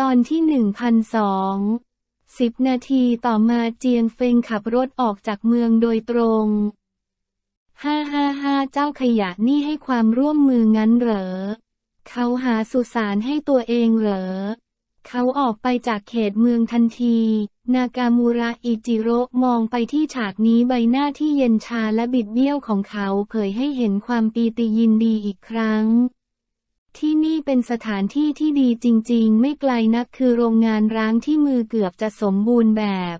ตอนที่หนึ่งพันาทีต่อมาเจียงเฟงขับรถออกจากเมืองโดยตรงห้าห้าห้าเจ้าขยะนี่ให้ความร่วมมืองั้นเหรอ เขาหาสุสานให้ตัวเองเหรอ เขาออกไปจากเขตเมืองทันที นากามูระอิจิโร่มองไปที่ฉากนี้ใบหน้าที่เย็นชาและบิดเบี้ยวของเขาเผยให้เห็นความปีติยินดีอีกครั้ง ที่นี่เป็นสถานที่ที่ดีจริงๆ ไม่ไกลนักคือโรงงานร้างที่มือเกือบจะสมบูรณ์แบบ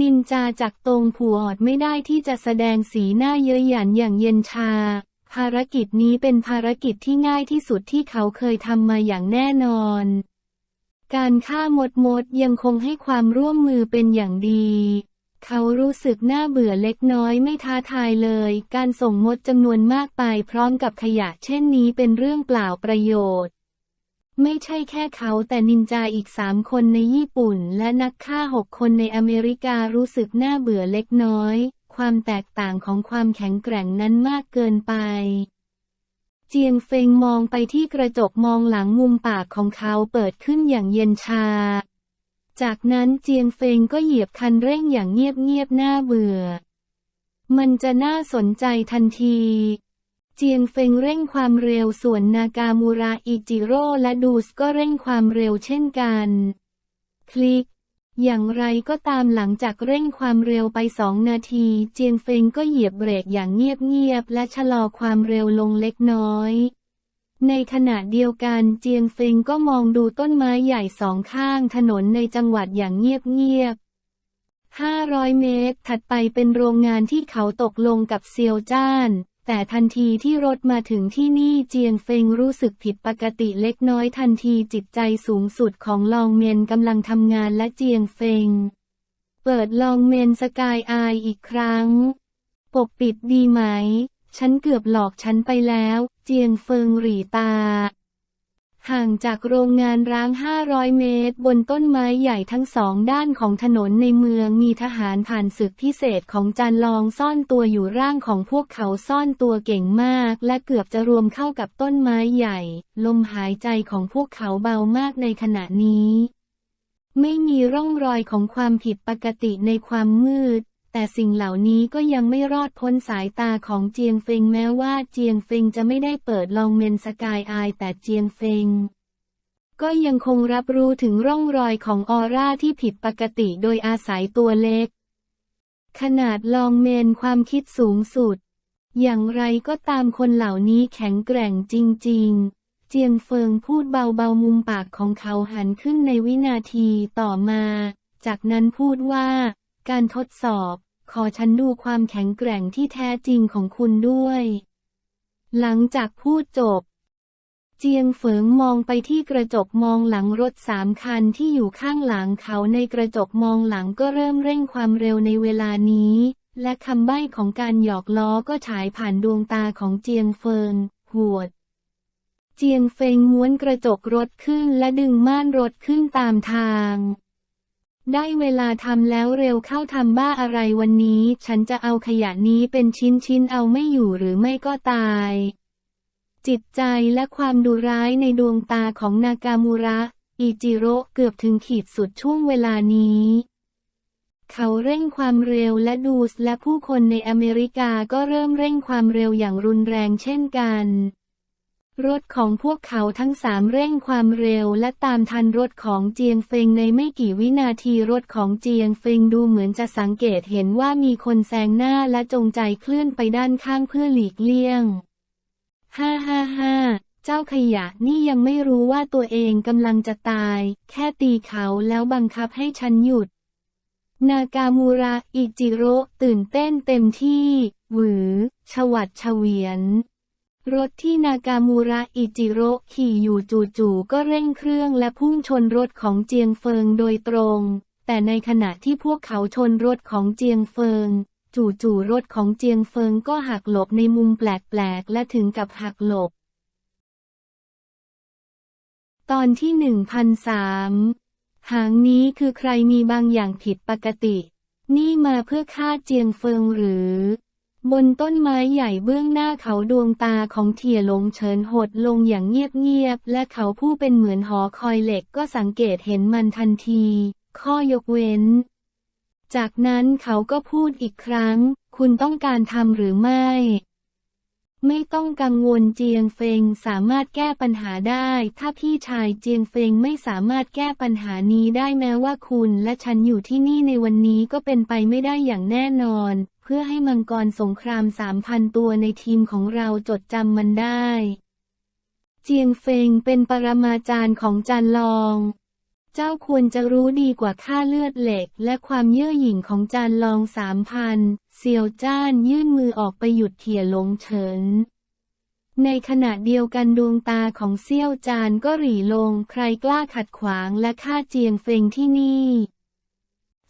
นินจาจากตรงผัวอดไม่ได้ที่จะแสดงสีหน้าเย้ยหยันอย่างเย็นชา ภารกิจนี้เป็นภารกิจที่ง่ายที่สุดที่เขาเคยทำมาอย่างแน่นอน การฆ่ามดมดยังคงให้ความร่วมมือเป็นอย่างดี เขารู้สึกน่าเบื่อเล็กน้อยไม่ท้าทายเลย การส่งมดจำนวนมากไปพร้อมกับขยะเช่นนี้เป็นเรื่องเปล่าประโยชน์ ไม่ใช่แค่เขาแต่นินจาอีกสามคนในญี่ปุ่น และนักฆ่าหกคนในอเมริการู้สึกน่าเบื่อเล็กน้อย ความแตกต่างของความแข็งแกร่งนั้นมากเกินไปเจียงเฟงมองไปที่กระจกมองหลังมุมปากของเขาเปิดขึ้นอย่างเย็นชา จากนั้นเจียงเฟงก็เหยียบคันเร่งอย่างเงียบๆน่าเบื่อ มันจะน่าสนใจทันที เจียงเฟงเร่งความเร็วส่วนนากามูระอิจิโร่และดูสก็เร่งความเร็วเช่นกัน คลิก อย่างไรก็ตามหลังจากเร่งความเร็วไปสองนาที เจียงเฟงก็เหยียบเบรกอย่างเงียบๆและชะลอความเร็วลงเล็กน้อย ในขณะเดียวกันเจียงเฟงก็มองดูต้นไม้ใหญ่สองข้างถนนในจังหวัดอย่างเงียบๆ 500 เมตร ถัดไปเป็นโรงงานที่เขาตกลงกับเซียวจ้าน แต่ทันทีที่รถมาถึงที่นี่เจียงเฟงรู้สึกผิดปกติเล็กน้อยทันทีจิตใจสูงสุดของลองเมนกำลังทำงานและเจียงเฟง เปิดลองเมนสกายอายอีกครั้ง ปกปิดดีไหม ฉันเกือบหลอกฉันไปแล้ว เจียงเฟิงหรี่ตา ห่างจากโรงงานร้าง 500 เมตร บนต้นไม้ใหญ่ทั้งสองด้านของถนนในเมืองมีทหารผ่านศึกพิเศษของจานลองซ่อนตัวอยู่ร่างของพวกเขาซ่อนตัวเก่งมาก และเกือบจะรวมเข้ากับต้นไม้ใหญ่ ลมหายใจของพวกเขาเบามากในขณะนี้ไม่มีร่องรอยของความผิดปกติในความมืด แต่สิ่งเหล่านี้ก็ยังไม่รอดพ้นสายตาของเจียงเฟงแม้ว่าเจียงเฟงจะไม่ได้เปิดลองเมนสกายอายแต่เจียงเฟงก็ยังคงรับรู้ถึงร่องรอยของออร่าที่ผิดปกติโดยอาศัยตัวเล็ก ขนาดลองเมนความคิดสูงสุด อย่างไรก็ตามคนเหล่านี้แข็งแกร่งจริง ๆเจียงเฟิงพูดเบาๆมุมปากของเขาหันขึ้นในวินาทีต่อมา จากนั้นพูดว่า การทดสอบ ขอฉันดูความแข็งแกร่งที่แท้จริงของคุณด้วย หลังจากพูดจบ เจียงเฟิงมองไปที่กระจกมองหลังรถสามคันที่อยู่ข้างหลังเขาในกระจกมองหลังก็เริ่มเร่งความเร็วในเวลานี้ และคำใบ้ของการหยอกล้อก็ฉายผ่านดวงตาของเจียงเฟิงหวดเจียงเฟงม้วนกระจกรถขึ้นและดึงม่านรถขึ้นตามทาง ได้เวลาทำแล้วเร็วเข้าทำบ้าอะไรวันนี้ ฉันจะเอาขยะนี้เป็นชิ้นชิ้นเอาไม่อยู่หรือไม่ก็ตาย จิตใจและความดุร้ายในดวงตาของนากามูระ อิจิโร่เกือบถึงขีดสุดช่วงเวลานี้ เขาเร่งความเร็วและดูสและผู้คนในอเมริกาก็เริ่มเร่งความเร็วอย่างรุนแรงเช่นกัน รถของพวกเขาทั้งสามเร่งความเร็วและตามทันรถของเจียงเฟงในไม่กี่วินาทีรถของเจียงเฟงดูเหมือนจะสังเกตเห็นว่ามีคนแซงหน้าและจงใจเคลื่อนไปด้านข้างเพื่อหลีกเลี่ยง ฮ่าฮ่าฮ่าเจ้าขยะนี่ยังไม่รู้ว่าตัวเองกำลังจะตาย แค่ตีเขาแล้วบังคับให้ฉันหยุด นากามูระอิจิโร่ตื่นเต้นเต็มที่ หวือ ชวัดเฉวียน รถที่นากามูระอิจิโร่ขี่อยู่จู่ๆก็เร่งเครื่องและพุ่งชนรถของเจียงเฟิงโดยตรง แต่ในขณะที่พวกเขาชนรถของเจียงเฟิง จู่ๆรถของเจียงเฟิงก็หักหลบในมุมแปลกๆ และถึงกับหักหลบ ตอนที่หนึ่งพันสามหางนี้คือใครมีบางอย่างผิดปกติ นี่มาเพื่อฆ่าเจียงเฟิงหรือ บนต้นไม้ใหญ่เบื้องหน้าเขาดวงตาของเทียหลงเฉินหดลงอย่างเงียบๆ และเขาผู้เป็นเหมือนหอคอยเหล็กก็สังเกตเห็นมันทันที ข้อยกเว้น จากนั้นเขาก็พูดอีกครั้ง คุณต้องการทำหรือไม่ ไม่ต้องกังวลเจียงเฟงสามารถแก้ปัญหาได้ ถ้าพี่ชายเจียงเฟงไม่สามารถแก้ปัญหานี้ได้แม้ว่าคุณและฉันอยู่ที่นี่ในวันนี้ก็เป็นไปไม่ได้อย่างแน่นอน เพื่อให้มังกรสงครามสามพันตัวในทีมของเราจดจำมันได้ เจียงเฟงเป็นปรมาจารย์ของจานลอง เจ้าควรจะรู้ดีกว่าค่าเลือดเหล็ก และความเย่อหยิ่งของจานลองสามพัน เซียวจ้านยื่นมือออกไปหยุดเถี่ยหลงเฉิน ในขณะเดียวกันดวงตาของเซียวจานก็หรี่ลงใครกล้าขัดขวางและฆ่าเจียงเฟงที่นี่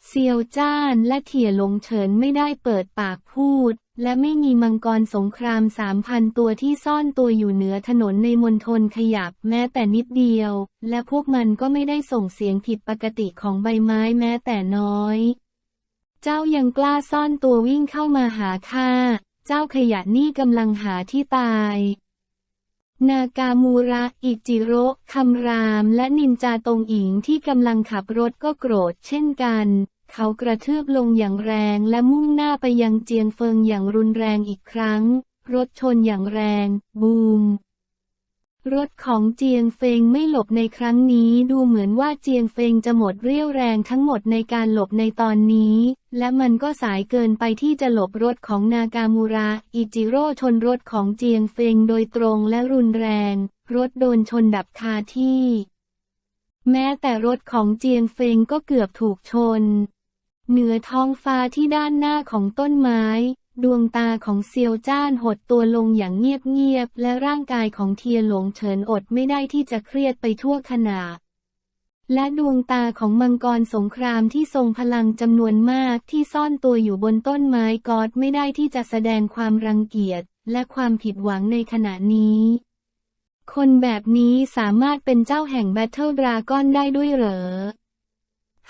เซียวจ้านและเถี่ยหลงเฉินไม่ได้เปิดปากพูด และไม่มีมังกรสงครามสามพันตัวที่ซ่อนตัวอยู่เหนือถนนในมณฑลขยับแม้แต่นิดเดียว และพวกมันก็ไม่ได้ส่งเสียงผิดปกติของใบไม้แม้แต่น้อย เจ้ายังกล้าซ่อนตัววิ่งเข้ามาหาข้า เจ้าขยะนี่กำลังหาที่ตาย นากามูระ อิจิโร่คำราม และนินจาตงอิงที่กำลังขับรถก็โกรธเช่นกัน เขากระเทือบลงอย่างแรงและมุ่งหน้าไปยังเจียงเฟิงอย่างรุนแรงอีกครั้ง รถชนอย่างแรง บูม รถของเจียงเฟงไม่หลบในครั้งนี้ดูเหมือนว่าเจียงเฟงจะหมดเรี่ยวแรงทั้งหมดในการหลบในตอนนี้ และมันก็สายเกินไปที่จะหลบรถของนากามูระ อิจิโร่ชนรถของเจียงเฟงโดยตรงและรุนแรง รถโดนชนดับคาที่ แม้แต่รถของเจียงเฟงก็เกือบถูกชน เหนือท้องฟ้าที่ด้านหน้าของต้นไม้ ดวงตาของเซียวจ้านหดตัวลงอย่างเงียบๆ และร่างกายของเทียหลงเฉินอดไม่ได้ที่จะเครียดไปทั่วขณะ และดวงตาของมังกรสงครามที่ทรงพลังจำนวนมากที่ซ่อนตัวอยู่บนต้นไม้กอดไม่ได้ที่จะแสดงความรังเกียจและความผิดหวังในขณะนี้ คนแบบนี้สามารถเป็นเจ้าแห่งแบทเทิลดราก้อนได้ด้วยเหรอ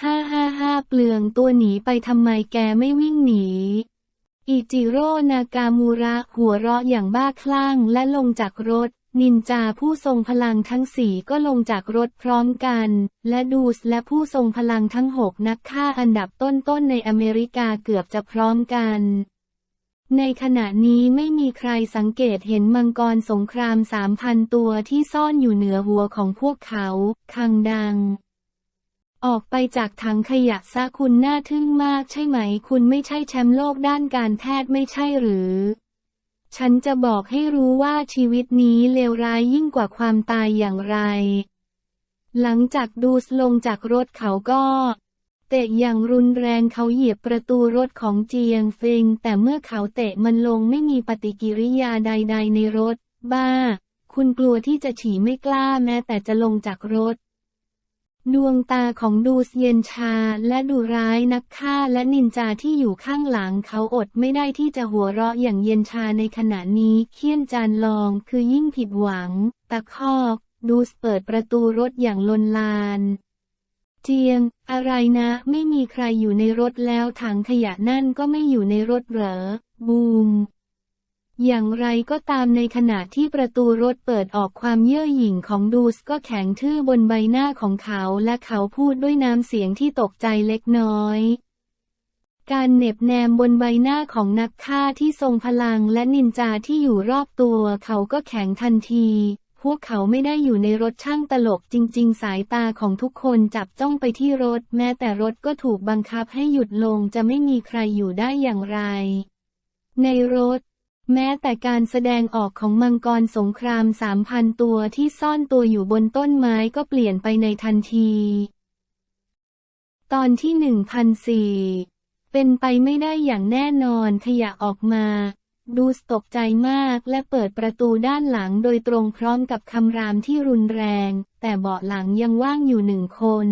ห้าห้าห้าเปลืองตัวหนีไปทำไมแกไม่วิ่งหนี อิจิโร่นากามูระหัวเราะอย่างบ้าคลั่งและลงจากรถ นินจาผู้ทรงพลังทั้งสี่ก็ลงจากรถพร้อมกัน และดูสและผู้ทรงพลังทั้งหกนักฆ่าอันดับต้นๆในอเมริกาเกือบจะพร้อมกัน ในขณะนี้ไม่มีใครสังเกตเห็นมังกรสงครามสามพันตัวที่ซ่อนอยู่เหนือหัวของพวกเขา คังดัง ออกไปจากถังขยะซะคุณน่าทึ่งมากใช่ไหม คุณไม่ใช่แชมป์โลกด้านการแพทย์ไม่ใช่หรือ ฉันจะบอกให้รู้ว่าชีวิตนี้เลวร้ายยิ่งกว่าความตายอย่างไร หลังจากดูสลงจากรถเขาก็เตะอย่างรุนแรงเขาเหยียบประตูรถของเจียงเฟิง แต่เมื่อเขาเตะมันลงไม่มีปฏิกิริยาใด ๆ ในรถ บ้า คุณกลัวที่จะฉี่ไม่กล้าแม้แต่จะลงจากรถ ดวงตาของดูสเย็นชาและดูร้ายนักฆ่าและนินจาที่อยู่ข้างหลังเขาอดไม่ได้ที่จะหัวเราะอย่างเย็นชาในขณะนี้เคี่ยนจานลองคือยิ่งผิดหวัง ตะคอกดูสเปิดประตูรถอย่างลนลาน เจียง อะไรนะ ไม่มีใครอยู่ในรถแล้วถังขยะนั่นก็ไม่อยู่ในรถเหรอ บูม อย่างไรก็ตามในขณะที่ประตูรถเปิดออกความเย่อหยิ่งของดูสก็แข็งทื่อบนใบหน้าของเขาและเขาพูดด้วยน้ำเสียงที่ตกใจเล็กน้อย การเน็บแนมบนใบหน้าของนักฆ่าที่ทรงพลังและนินจาที่อยู่รอบตัวเขาก็แข็งทันที พวกเขาไม่ได้อยู่ในรถช่างตลกจริง ๆ สายตาของทุกคนจับจ้องไปที่รถ แม้แต่รถก็ถูกบังคับให้หยุดลงจะไม่มีใครอยู่ได้อย่างไร ในรถ แม้แต่การแสดงออกของมังกรสงครามสามพันตัวที่ซ่อนตัวอยู่บนต้นไม้ก็เปลี่ยนไปในทันที ตอนที่หนึ่งพันสี่เป็นไปไม่ได้อย่างแน่นอนขยะออกมา ดูสตกใจมากและเปิดประตูด้านหลังโดยตรงพร้อมกับคำรามที่รุนแรง แต่เบาะหลังยังว่างอยู่หนึ่งคน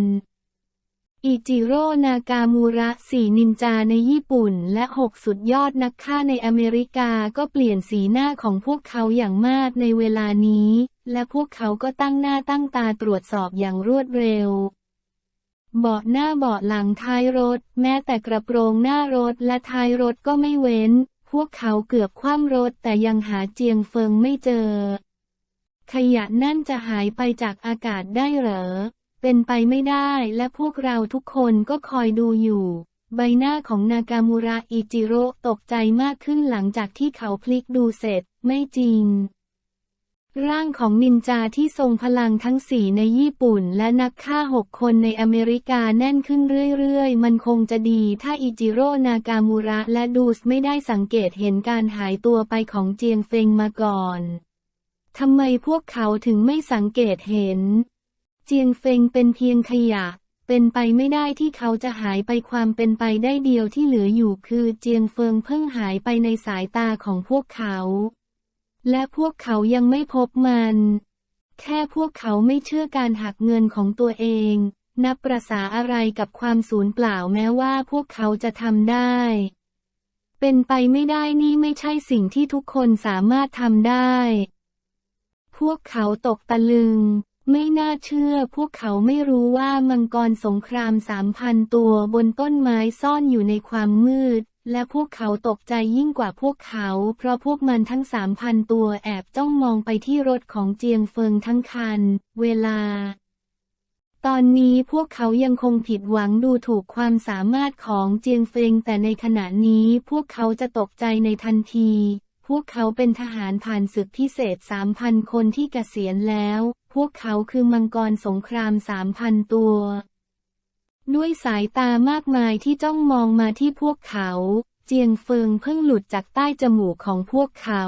อิจิโร่ นากามูระสี่นินจาในญี่ปุ่น และหกสุดยอดนักฆ่าในอเมริกาก็เปลี่ยนสีหน้าของพวกเขาอย่างมากในเวลานี้ และพวกเขาก็ตั้งหน้าตั้งตาตรวจสอบอย่างรวดเร็ว เบาะหน้าเบาะหลังท้ายรถ แม้แต่กระโปรงหน้ารถและท้ายรถก็ไม่เว้น พวกเขาเกือบคว่ำรถแต่ยังหาเจียงเฟิงไม่เจอ ขยะนั่นจะหายไปจากอากาศได้เหรอ เป็นไปไม่ได้และพวกเราทุกคนก็คอยดูอยู่ ใบหน้าของนากามูระอิจิโร่ตกใจมากขึ้นหลังจากที่เขาพลิกดูเสร็จ ไม่จริง ร่างของนินจาที่ทรงพลังทั้งสี่ในญี่ปุ่น และนักฆ่าหกคนในอเมริกาแน่นขึ้นเรื่อยๆ มันคงจะดีถ้าอิจิโร่นากามูระและดูสไม่ได้สังเกตเห็นการหายตัวไปของเจียงเฟงมาก่อนทำไมพวกเขาถึงไม่สังเกตเห็น เจียงเฟงเป็นเพียงขยะ เป็นไปไม่ได้ที่เขาจะหายไปความเป็นไปได้เดียวที่เหลืออยู่คือเจียงเฟิงเพิ่งหายไปในสายตาของพวกเขา และพวกเขายังไม่พบมัน แค่พวกเขาไม่เชื่อการหักเงินของตัวเอง นับประษาอะไรกับความสูญเปล่าแม้ว่าพวกเขาจะทำได้ เป็นไปไม่ได้นี่ไม่ใช่สิ่งที่ทุกคนสามารถทำได้ พวกเขาตกตะลึง ไม่น่าเชื่อพวกเขาไม่รู้ว่ามังกรสงครามสามพันตัวบนต้นไม้ซ่อนอยู่ในความมืด และพวกเขาตกใจยิ่งกว่าพวกเขา เพราะพวกมันทั้งสามพันตัวแอบจ้องมองไปที่รถของเจียงเฟิงทั้งคัน เวลา ตอนนี้พวกเขายังคงผิดหวังดูถูกความสามารถของเจียงเฟิงแต่ในขณะนี้พวกเขาจะตกใจในทันทีพวกเขาเป็นทหารผ่านศึกพิเศษสามพันคนที่เกษียณแล้ว วกเขาคือมังกรสงครามสามพันตัว ด้วยสายตามากมายที่จ้องมองมาที่พวกเขา เจียงเฟิงเพิ่งหลุดจากใต้จมูกของพวกเขา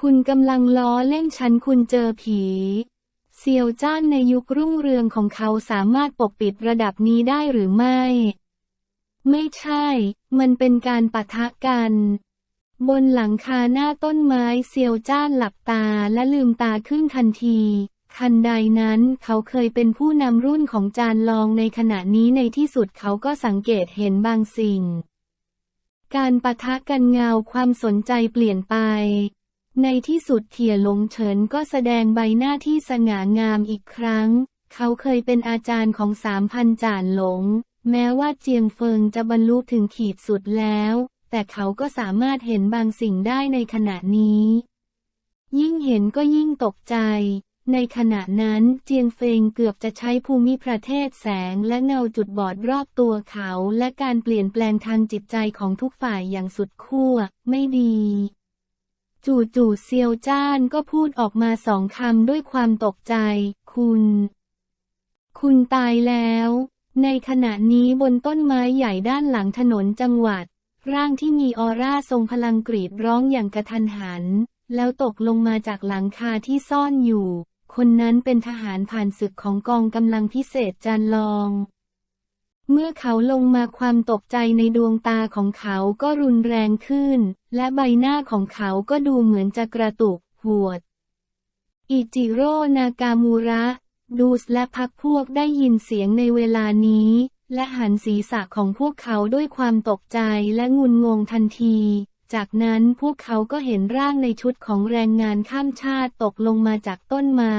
คุณกำลังล้อเล่นฉันคุณเจอผีเซียวจ้านในยุครุ่งเรืองของเขาสามารถปกปิดระดับนี้ได้หรือไม่ ไม่ใช่ มันเป็นการปะทะกัน บนหลังคาหน้าต้นไม้เซียวจ้านหลับตาและลืมตาขึ้นทันที ทันใดนั้นเขาเคยเป็นผู้นำรุ่นของจานลองในขณะนี้ในที่สุดเขาก็สังเกตเห็นบางสิ่ง การปะทะกันเงาความสนใจเปลี่ยนไป ในที่สุดเถี่ยหลงเฉินก็แสดงใบหน้าที่สง่างามอีกครั้ง เขาเคยเป็นอาจารย์ของสามพันจานหลง แม้ว่าเจียงเฟิงจะบรรลุถึงขีดสุดแล้ว แต่เขาก็สามารถเห็นบางสิ่งได้ในขณะนี้ ยิ่งเห็นก็ยิ่งตกใจ ในขณะนั้นเจียงเฟงเกือบจะใช้ภูมิประเทศแสงและเงาจุดบอดรอบตัวเขา และการเปลี่ยนแปลงทางจิตใจของทุกฝ่ายอย่างสุดขั้วไม่ดีจู่ๆเซียวจ้านก็พูดออกมาสองคำด้วยความตกใจ คุณ คุณตายแล้ว ในขณะนี้บนต้นไม้ใหญ่ด้านหลังถนนจังหวัด ร่างที่มีออร่าทรงพลังกรีดร้องอย่างกระทันหัน แล้วตกลงมาจากหลังคาที่ซ่อนอยู่ คนนั้นเป็นทหารผ่านศึกของกองกำลังพิเศษจานลอง เมื่อเขาลงมาความตกใจในดวงตาของเขาก็รุนแรงขึ้น และใบหน้าของเขาก็ดูเหมือนจะกระตุก หวด อิจิโร่นากามูระ ดูสและพักพวกได้ยินเสียงในเวลานี้ และหันศีรษะของพวกเขาด้วยความตกใจและงุนงงทันที จากนั้นพวกเขาก็เห็นร่างในชุดของแรงงานข้ามชาติตกลงมาจากต้นไม้